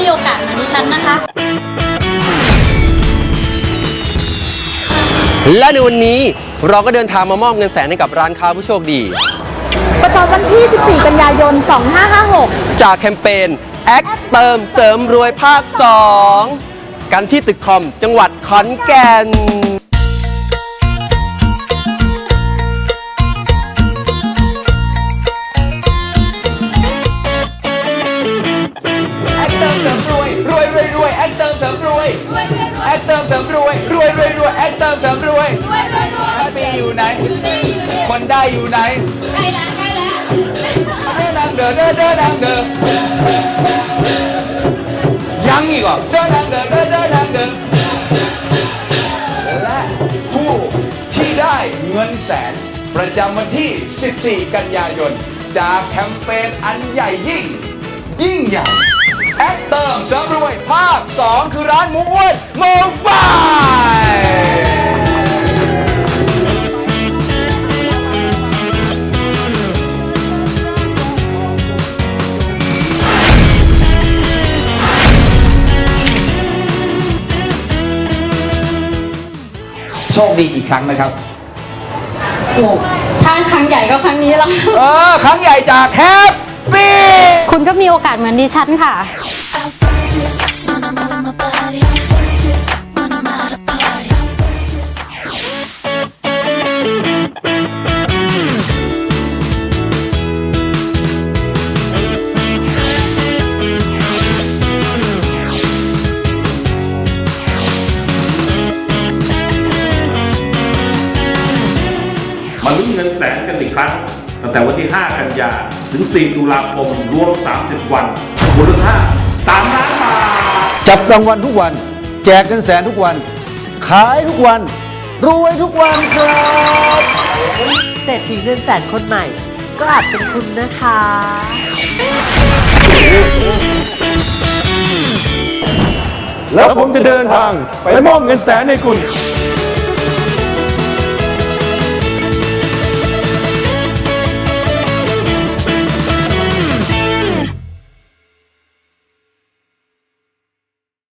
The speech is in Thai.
มีโอกาสเหมือนดิฉันนะคะ และในวันนี้เราก็เดินทางมามอบเงินแสนให้กับร้านค้าผู้โชคดี ประจำวันที่ 14 กันยายน 2556 จากแคมเปญแอคเติมเสริมรวยภาค 2 กันที่ตึกคอมจังหวัดขอนแก่น วยรวยแอคเติมเสริมรวยแฮปปี้อยู่ไหน คนได้อยู่ไหนใกล้แล้วใกล้แล้วเดินนางเดินเดินเดินนางเดินยังอีกเหรอเดินนางเดินเดินเดินนางเดินและผู้ที่ได้เงินแสน ประจำวันที่ 14 กันยายน จากแคมเปญอันใหญ่ยิ่ง ยิ่งใหญ่แอคเติมเสริมรวยภาค 2 คือร้านหมูอ้วนโมบาย โชคดีกี่ครั้งนะครับถ้าครั้งใหญ่ก็ครั้งนี้ละเออ ครั้งใหญ่จากแฮปปี้ คุณก็มีโอกาสเหมือนดิฉันค่ะ มาลุ้นเงินแสนกันอีกครั้ง ตั้งแต่วันที่ 5 กันยาถึง 4 ตุลาคมรวม 30 วันมูลค่า3ล้านบาท จับรางวัลทุกวัน แจกเงินแสนทุกวัน ขายทุกวัน รวยทุกวันครับเศรษฐีเงินแสนคนใหม่ ก็อาจเป็นคุณนะคะ แล้วผมจะเดินทางไปมอบเงินแสนให้คุณ